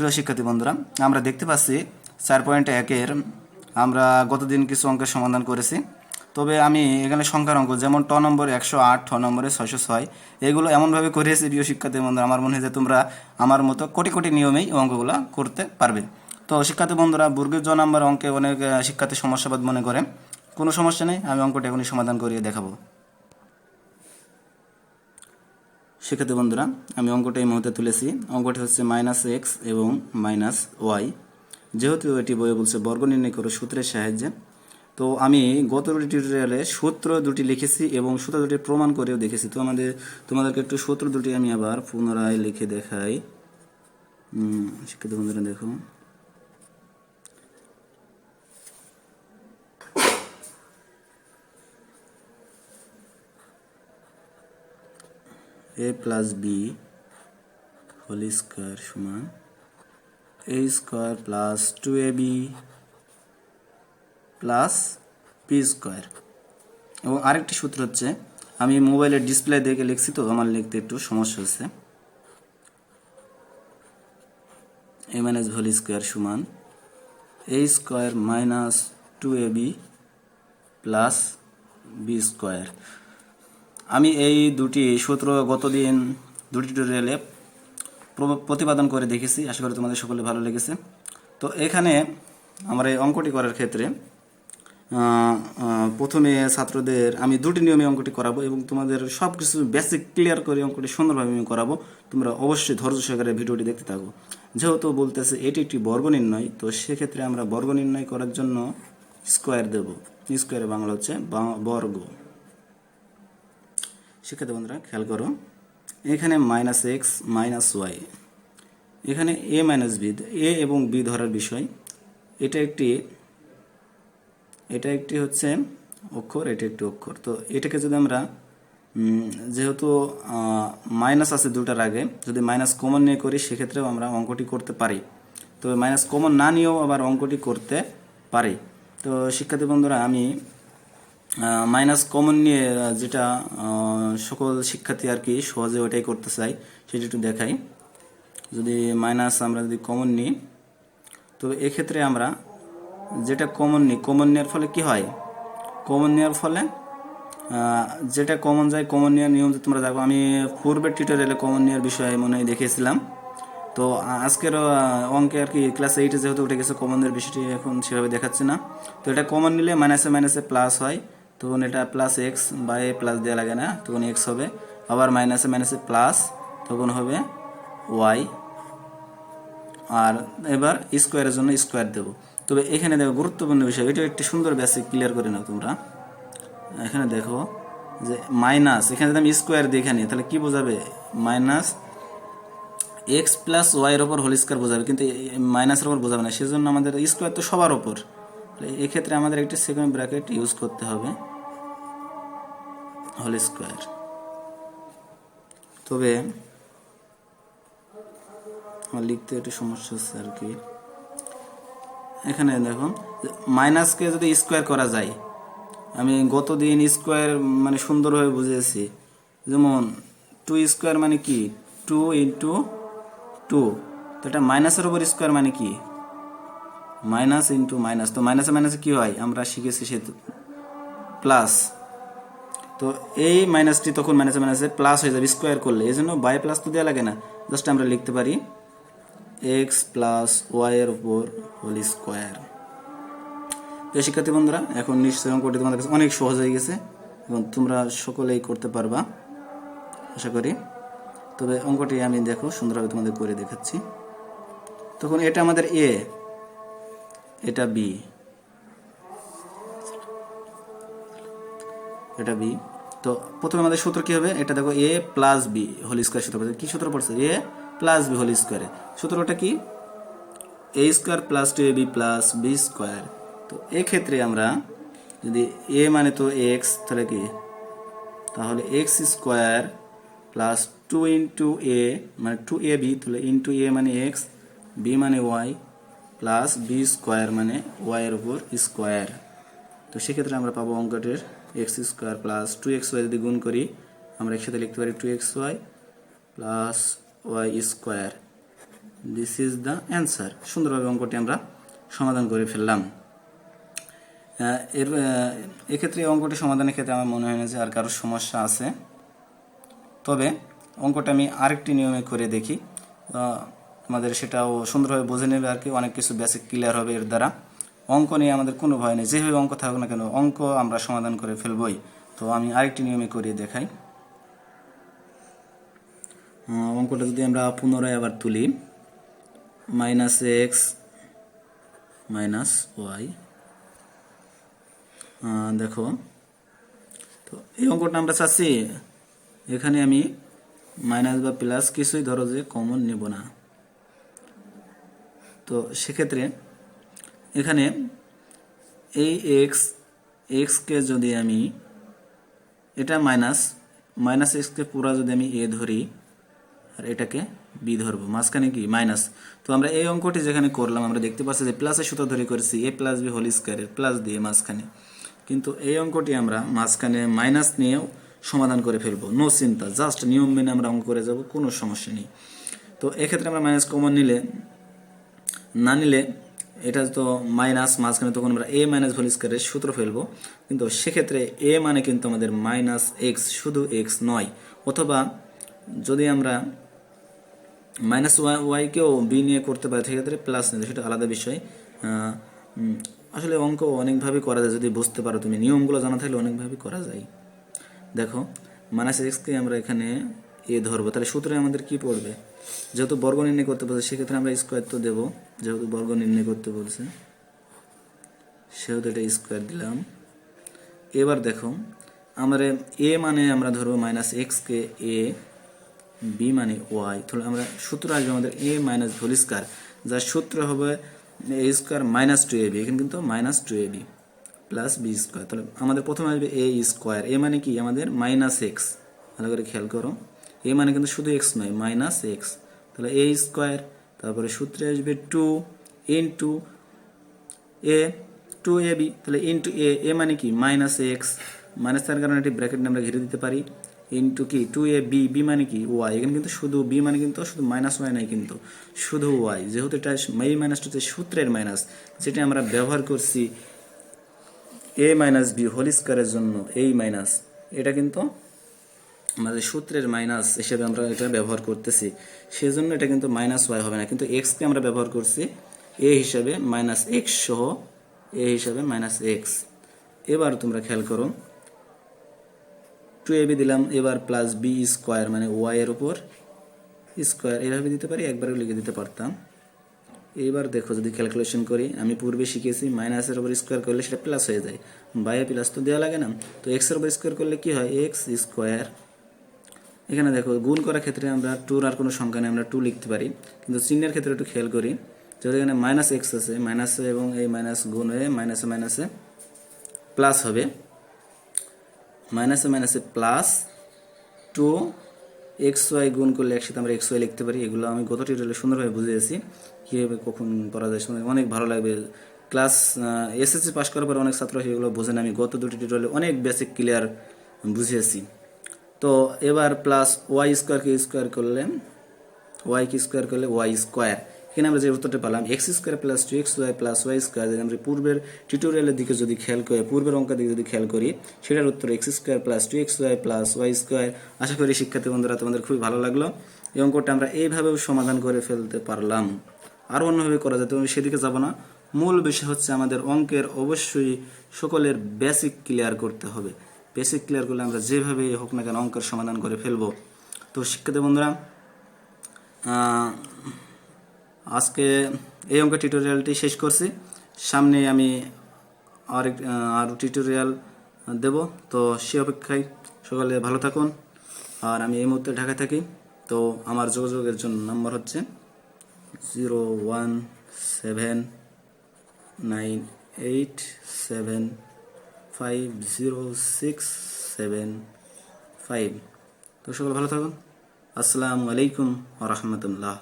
প্রিয় শিক্ষার্থী বন্ধুরা, আমরা দেখতে পাচ্ছি চার পয়েন্ট একের আমরা গতদিন কিছু অঙ্কের সমাধান করেছি। তবে আমি এখানে সংখ্যার অঙ্ক, যেমন ট নম্বরে একশো আট, ঠ নম্বরে ছয়শো ছয়, এগুলো এমনভাবে করেছি প্রিয় শিক্ষার্থী বন্ধুরা, আমার মনে হয় যে তোমরা আমার মতো কোটি কোটি নিয়মেই অঙ্কগুলো করতে পারবে। তো শিক্ষার্থী বন্ধুরা বর্গের জ নাম্বার অঙ্কে অনেক শিক্ষার্থী সমস্যাবাদ মনে করে। কোনো সমস্যা নেই, আমি অঙ্কটা এখনই সমাধান করিয়ে দেখাবো। শিক্ষার্থী বন্ধুরা, আমি অঙ্কটা এই মুহূর্তে তুলেছি। অঙ্কটি হচ্ছে মাইনাস এক্স এবং মাইনাস ওয়াই যেহেতু এটি বইয়ে বলছে বর্গ নির্ণয় করো সূত্রের সাহায্যে, তো আমি গত টিউটোরিয়ালে সূত্র দুটি লিখেছি এবং সূত্র দুটি প্রমাণ করেও দেখেছি। তো আমাদের, তোমাদেরকে একটু সূত্র দুটি আমি আবার পুনরায় লিখে দেখাই। শিক্ষার্থী বন্ধুরা দেখো। A plus B whole square সমান A square plus two A B plus P square এবং আরেকটি সূত্র হচ্ছে, আমি মোবাইলের ডিসপ্লে দেখে লিখছি তো, আমার লিখতে একটু সমস্যা হচ্ছে। এ মাইনাস হোল স্কোয়ার সমান A square minus two A B plus B square আমি এই দুটি সূত্র গতদিন দুটি টিউটোরিয়ালে প্র- প্রতিপাদন করে দেখেছি। আশা করি তোমাদের সকলে ভালো লেগেছে। তো এখানে আমার এই অঙ্কটি করার ক্ষেত্রে প্রথমে ছাত্রদের আমি দুটি নিয়মে অঙ্কটি করাবো এবং তোমাদের সব কিছু বেসিক ক্লিয়ার করে অঙ্কটি সুন্দরভাবে আমি করাবো। তোমরা অবশ্যই ধৈর্য সহকারে ভিডিওটি দেখতে থাকো। যেহেতু বলতেছে এটি একটি বর্গ নির্ণয়, তো সেক্ষেত্রে আমরা বর্গ নির্ণয় করার জন্য স্কোয়ার দেব। স্কোয়ারে বাংলা হচ্ছে বর্গ। শিক্ষার্থী বন্ধুরা, খেয়াল করো। এখানে মাইনাস এক্স মাইনাস ওয়াই এখানে এ মাইনাস বি এ এবং বি ধরার বিষয়। এটা একটি এটা একটি হচ্ছে অক্ষর, এটা একটি অক্ষর। তো এটাকে যদি আমরা যেহেতু মাইনাস আছে দুটার আগে, যদি মাইনাস কমন নিয়ে করি, সেক্ষেত্রেও আমরা অঙ্কটি করতে পারি। তবে মাইনাস কমন না নিয়েও আবার অঙ্কটি করতে পারি। তো শিক্ষার্থী বন্ধুরা, আমি মাইনাস কমন নিয়ে যেটা সকল শিক্ষার্থী আর কি সহজে ওইটাই করতে চাই সেটা একটু দেখাই। যদি মাইনাস আমরা যদি কমন নিই তবে এক্ষেত্রে আমরা যেটা কমন নিই কমন নেওয়ার ফলে কি হয়? কমন নেওয়ার ফলে যেটা কমন যায় কমন নেওয়ার নিয়ম তোমরা দেখো, আমি পূর্বের টিউটোরিয়ালে কমন নেওয়ার বিষয়ে মনে হয় দেখিয়েছিলাম। তো আজকের অঙ্কে আর কি ক্লাস এইটে যেহেতু উঠে গেছে কমনের বিষয়টি এখন সেভাবে দেখাচ্ছে না। তো এটা কমন নিলে মাইনাসে মাইনাসে প্লাস হয়। তখন এটা প্লাস এক্স বা এ প্লাস দেওয়া লাগে না, তখন এক্স হবে। আবার মাইনাসে মাইনাসে প্লাস তখন হবে ওয়াই আর এবার স্কোয়ারের জন্য স্কোয়ার দেবো। তবে এখানে দেখো গুরুত্বপূর্ণ বিষয়, এটা একটি সুন্দর বেসিক ক্লিয়ার করে নাও তোমরা। এখানে দেখো যে মাইনাস এখানে যদি আমি স্কোয়ার নিই, তাহলে কি বোঝাবে? মাইনাস এক্স প্লাস ওয়াইয়ের ওপর হোল স্কোয়ার বোঝাবে, কিন্তু মাইনাসের ওপর বোঝাবে না। সেজন্য আমাদের স্কোয়ার তো সবার ওপর এক্ষেত্রে আমাদের একটি সেকেন্ড ব্র্যাকেট ইউজ করতে হবে, হোল স্কোয়ার। তবে লিখতে একটু সমস্যা হচ্ছে আর কি। এখানে দেখো মাইনাসকে যদি স্কোয়ার করা যায়, আমি গত দিন স্কোয়ার মানে সুন্দরভাবে বুঝেছি। যেমন টু স্কোয়ার মানে কি? টু ইন্টু টু তো এটা মাইনাসের উপর স্কোয়ার মানে কি? Minus into minus. তো মাইনাসে মাইনাসে কি হয়? আমরা শিখেছি সে প্লাস। তো এই মাইনাসটি তখন মাইনাসে মাইনাসে প্লাস হয়ে যাবে স্কোয়ার করলে। এই জন্য বাই প্লাস তো দেওয়া লাগে না। জাস্ট আমরা লিখতে পারি এক্স প্লাস ওয়াই এর উপর হোল স্কোয়ার। প্রিয় শিক্ষার্থী বন্ধুরা, এখন নিশ্চয় অঙ্কটি তোমাদের কাছে অনেক সহজ হয়ে গেছে এবং তোমরা সকলেই করতে পারবা, আশা করি। তবে অঙ্কটি আমি দেখো, সুন্দরভাবে তোমাদের করে দেখাচ্ছি। তখন এটা আমাদের এ এটা বি এটা বি তো প্রথমে আমাদের সূত্র কি হবে? এটা দেখো A plus B whole square সূত্র পড়ছে। কি সূত্র পড়ছে? এ প্লাস বি হোল স্কোয়ারে সূত্রটা কি? A square plus two A B plus B square তো এক্ষেত্রে আমরা যদি এ মানে তো এক্স তাহলে কি? তাহলে X square plus two into A মানে টু এ বি তাহলে ইন্টু এ মানে এক্স বি মানে ওয়াই প্লাস বি স্কোয়ার মানে ওয়াই এর উপর স্কোয়ার তো সেক্ষেত্রে আমরা পাবো অঙ্কটির X square plus two X Y যদি গুণ করি, আমরা একসাথে লিখতে পারি two X Y plus Y square this is the answer সুন্দরভাবে অঙ্কটি আমরা সমাধান করে ফেললাম। এর এক্ষেত্রে অঙ্কটি সমাধানের ক্ষেত্রে আমার মনে হয় না যে আর কারোর সমস্যা আছে। তবে অঙ্কটা আমি আরেকটি নিয়মে করে দেখি। আহ, আমাদের সেটাও সুন্দরভাবে বুঝে নেবে আর কি অনেক কিছু বেসিক ক্লিয়ার হবে এর দ্বারা। অঙ্ক নিয়ে আমাদের কোনো ভয় নেই যেভাবে অঙ্ক থাকুক না কেন অঙ্ক আমরা সমাধান করে ফেলবই। তো আমি আরেকটি নিয়মে করিয়ে দেখাই। অঙ্কটা যদি আমরা পুনরায় আবার তুলি মাইনাস এক্স মাইনাস ওয়াই দেখো তো এই অঙ্কটা আমরা চাচ্ছি এখানে আমি মাইনাস বা প্লাস কিছুই ধরো যে কমন নেব না। তো সেক্ষেত্রে এখানে এই এক্স এক্সকে যদি আমি, এটা মাইনাস মাইনাস এক্সকে পুরা যদি আমি এ ধরি, আর এটাকে বি ধরবো। মাঝখানে কি? মাইনাস তো আমরা এই অঙ্কটি যেখানে করলাম, আমরা দেখতে পাচ্ছি যে প্লাসের সূত্র ধরে করেছি এ প্লাস বি হোল স্কোয়ারের প্লাস দিয়ে মাঝখানে। কিন্তু এই অঙ্কটি আমরা মাঝখানে মাইনাস নিয়েও সমাধান করে ফেলব। নো চিন্তা জাস্ট নিয়ম মেনে আমরা অঙ্ক করে যাব, কোনো সমস্যা নেই। তো এক্ষেত্রে আমরা মাইনাস কমন নিলে না নিলে এটা তো মাইনাস, মাঝখানে তখন আমরা এ মাইনাস হোল স্কোয়ারের সূত্র ফেলব। কিন্তু সেক্ষেত্রে এ মানে কিন্তু আমাদের মাইনাস এক্স শুধু এক্স নয়। অথবা যদি আমরা মাইনাস ওয়াই ওয়াইকেও বি নিয়ে করতে পারি, সেক্ষেত্রে প্লাস নিতে সেটা আলাদা বিষয়। আসলে অঙ্ক অনেকভাবে করা যায়, যদি বুঝতে পারো তুমি। নিয়মগুলো জানা থাকলে অনেকভাবে করা যায়। দেখো মাইনাস এক্সকে আমরা এখানে এ ধরবো। তাহলে সূত্রে আমাদের কি পড়বে? যেহেতু বর্গ নির্ণয় করতে বলছে, সেক্ষেত্রে আমরা স্কোয়ার তো দেবো। যেহেতু বর্গ নির্ণয় করতে বলছে, সেহেতু এটা স্কোয়ার দিলাম। এবার দেখো, আমরা এ মানে আমরা ধরবো মাইনাস এক্সকে এ বি মানে ওয়াই তাহলে আমরা সূত্র আসবে আমাদের এ মাইনাস হোল স্কোয়ার যার সূত্র হবে A square minus two A B এখানে কিন্তু minus two A B plus B square তাহলে আমাদের প্রথমে আসবে এ স্কোয়ার এ মানে কি? আমাদের মাইনাস এক্স ভালো করে খেয়াল করো। এ মানে কিন্তু শুধু এক্স নয় মাইনাস এক্স তাহলে এ স্কোয়ার তারপরে সূত্রে আসবে two into A two A B তাহলে ইন্টু এ এ মানে কি? মাইনাস এক্স মাইনাস তার কারণে একটি ব্র্যাকেট আমরা ঘিরে দিতে পারি। ইন্টু কি? টু এ বি বি মানে কি? ওয়াই এখানে কিন্তু শুধু বি মানে কিন্তু শুধু মাইনাস ওয়াই নাই কিন্তু শুধু ওয়াই যেহেতু এটা এই মাইনাসটা হচ্ছে সূত্রের মাইনাস যেটা আমরা ব্যবহার করছি এ মাইনাস বি হোল স্কোয়ারের জন্য এই মাইনাস এটা কিন্তু আমাদের সূত্রের মাইনাস হিসেবে আমরা এটা ব্যবহার করতেছি। সেই জন্য এটা কিন্তু মাইনাস ওয়াই হবে না। কিন্তু এক্সকে আমরা ব্যবহার করছি এ হিসাবে মাইনাস এক্স সহ এ হিসাবে মাইনাস এক্স এবার তোমরা খেয়াল করো টু এ বি দিলাম, এবার প্লাস বি স্কোয়ার মানে ওয়াই এর উপর স্কোয়ার এভাবে দিতে পারি একবারে লিখে দিতে পারতাম। এবার দেখো, যদি ক্যালকুলেশন করি, আমি পূর্বে শিখেছি মাইনাসের উপর স্কোয়ার করলে সেটা প্লাস হয়ে যায়। বাইরে প্লাস তো দেওয়া লাগে না। তো এক্সের উপর স্কোয়ার করলে কি হয়? এক্স স্কোয়ার এখানে দেখো, গুণ করার ক্ষেত্রে আমরা টুর আর কোনো সংখ্যা নেই, আমরা টু লিখতে পারি। কিন্তু চিহ্নের ক্ষেত্রে একটু খেয়াল করি, যেহেতু এখানে মাইনাস এক্স আছে মাইনাসে এবং এই মাইনাস গুণ হয়ে মাইনাসে মাইনাসে প্লাস হবে। মাইনাসে মাইনাসে প্লাস টু এক্স ওয়াই গুণ করলে একসাথে আমরা এক্স ওয়াই লিখতে পারি। এগুলো আমি গত টিউটোরিয়ালে সুন্দরভাবে বুঝিয়েছি, কীভাবে কখন করা যায়, শুনে অনেক ভালো লাগবে। ক্লাস এসএসসি পাস করার পর অনেক ছাত্র সেগুলো বোঝেন আমি গত দুটি টিউটোরিয়ালে অনেক বেসিক ক্লিয়ার বুঝিয়েছি। তো এবার প্লাস ওয়াই স্কোয়ারকে স্কোয়ার করলে ওয়াই কি স্কোয়ার করলে ওয়াই স্কোয়ার এখানে আমরা যে উত্তরটা পেলাম X square plus two X Y plus Y square যদি আমরা পূর্বের টিউটোরিয়ালের দিকে যদি খেয়াল করি, পূর্বের অঙ্কের দিকে যদি খেয়াল করি, সেটার উত্তর X square plus two X Y plus Y square আশা করি শিক্ষার্থী বন্ধুরা, তোমাদের খুবই ভালো লাগল। এই অঙ্কটা আমরা এইভাবেও সমাধান করে ফেলতে পারলাম। আরও অন্যভাবে করা যেত আমি সেদিকে যাব না। মূল বিষয় হচ্ছে আমাদের অঙ্কের অবশ্যই সকলের বেসিক ক্লিয়ার করতে হবে। বেসিক ক্লিয়ার করলে আমরা যেভাবে হোক না কেন অঙ্কের সমাধান করে ফেলব। তো শিক্ষার্থী বন্ধুরা আজকে এই অঙ্কের টিউটোরিয়ালটি শেষ করছি। সামনে আমি আর আরও টিউটোরিয়াল দেব। তো সে অপেক্ষায় সকালে ভালো থাকুন। আর আমি এই মুহূর্তে ঢাকায় থাকি। তো আমার যোগাযোগের জন্য নাম্বার হচ্ছে zero one seven nine eight seven five zero six seven five তো সকল ভালো থাকুন। আসসালামু আলাইকুম রহমতুল্লাহ।